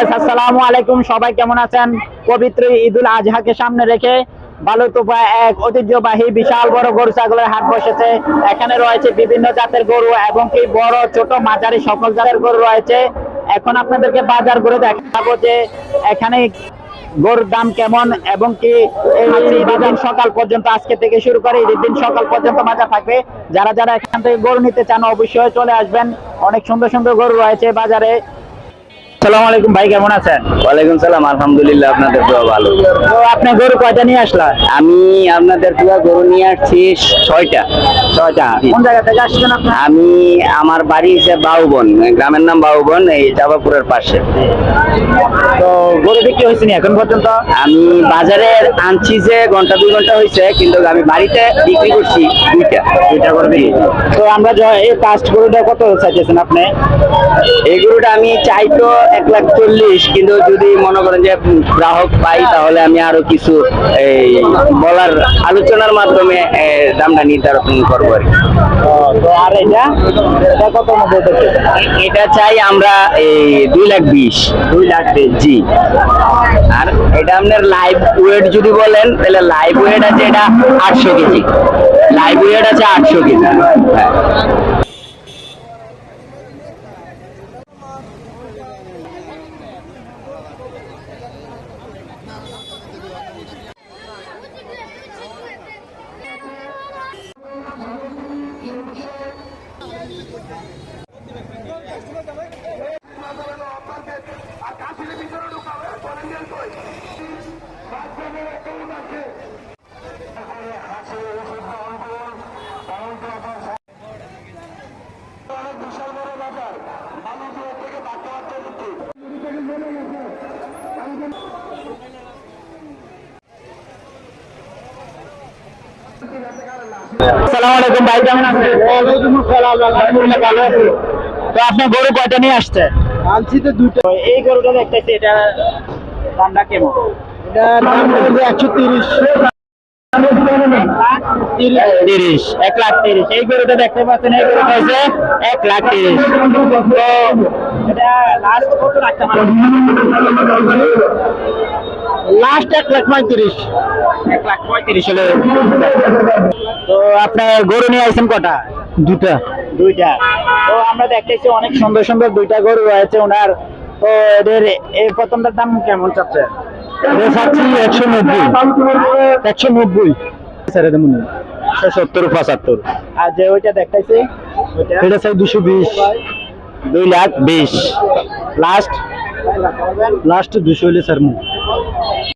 আসসালামু আলাইকুম। সবাই কেমন আছেন? পবিত্র ঈদুল আজহাকে সামনে রেখে বালুতোপা এক ঐতিহ্যবাহী বিশাল বড় গরু ছাগলের হাট বসেছে। এখানে রয়েছে বিভিন্ন জাতের গরু এবং কি বড়, ছোট, মাঝারি সকল জাতের গরু রয়েছে। এখন আপনাদেরকে বাজার করে দেখাবো যে এখানে গরুর দাম কেমন এবং কি বাজার সকাল পর্যন্ত, আজকে থেকে শুরু করে ঈদের দিন সকাল পর্যন্ত বাজার থাকবে। যারা যারা এখান থেকে গরু নিতে চান, অবশ্যই চলে আসবেন। অনেক সুন্দর সুন্দর গরু রয়েছে বাজারে। সালাম আলাইকুম ভাই কেমন আছেন? ওয়ালাইকুম সালাম আলহামদুলিল্লাহ আপনাদের দোয়া ভালো। তো আপনি গরু কয়টা নিয়ে আসলেন? আমি আপনাদের দোয়া গরু নিয়ে আসছি ছয়টা। ছয়টা। কোন জায়গা থেকে আসছেন আপনি? আমি আমার বাড়ি হচ্ছে বাউবন গ্রামের নাম বাউবন এই জাবাপুরের পাশে। বিক্রি হয়েছে এখন পর্যন্ত? আমি বাজারে আনছি যে ঘণ্টা দুই ঘণ্টা হয়েছে কিন্তু আমি বাড়িতে বিক্রি করছি দুইটা দুইটা বিক্রি। তো আমরা এই কাস্ট গরুটা কত চাইতেছেন আপনি? এই গরুটা আমি চাই তো এক লাখ চল্লিশ কিন্তু যদি মনে করেন যে গ্রাহক পাই তাহলে আমি আরও কিছু এই বলার আলোচনার মাধ্যমে দামটা নির্ধারণ করব আর কি। তো আর এটা? এটা কত মধ্যে এটা চাই আমরা এই দুই লাখ বিশ। দুই লাখ জি। আর এটা আপনার লাইভ ওয়েট যদি বলেন, তাহলে লাইভ ওয়েট আছে এটা আটশো কেজি। লাইভ ওয়েট আছে আটশো কেজি। আসসালামু আলাইকুম ভাই কেমন আছেন? আলহামদুলিল্লাহ ভালো আছি। তো আপনি গরু কয়টা নিয়ে আসছেন আনছি তো দুটো এই গরুটা দেখতেছি এটা দামটা কেমন? একশো তিরিশ তিরিশ এক লাখ তিরিশ। এই গরুটা দেখতে পাচ্ছেন এই গরুটা হচ্ছে এক লাখ তিরিশ। তো এটা লাস্ট কত রাখতে পারবেন লাস্ট এক লাখ পঁয়ত্রিশ। এক লাখ পঁয়ত্রিশ হলে। তো আপনার গরু নিয়ে আসছেন কটা? দুটা দুইটা। তো আমরা দেখতেছি অনেক সুন্দর সুন্দর দুইটা গরু আছে ওনার। তো এদের এই প্রথমটার দাম কেমন চাচ্ছে চাচ্ছি একশো নব্বই। একশো নব্বই। স্যার এটা মনে হয়। সত্তর পঁচাত্তর। আর যে ওইটা ওইটা এটা স্যার দুশো বিশ। দুই লাখ বিশ। লাস্ট? লাস্ট দুশো হলে স্যার মু